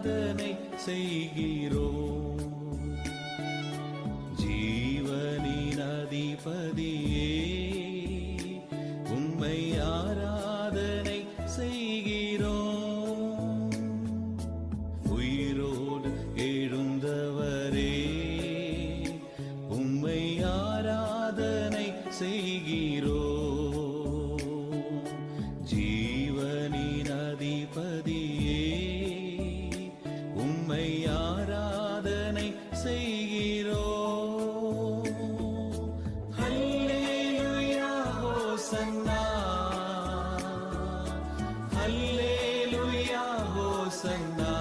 அதனை செய்கிறோம் ஜீவனின் அதிபதியே உம்மை ஆராதனை செய்கிறோம் உயிரோடு எழுந்தவரே உம்மை ஆராதனை செய்கிறோம் ஜீ செய்கிறோ? Hallelujah ஹோசன்னா hallelujah ஹோசன்னா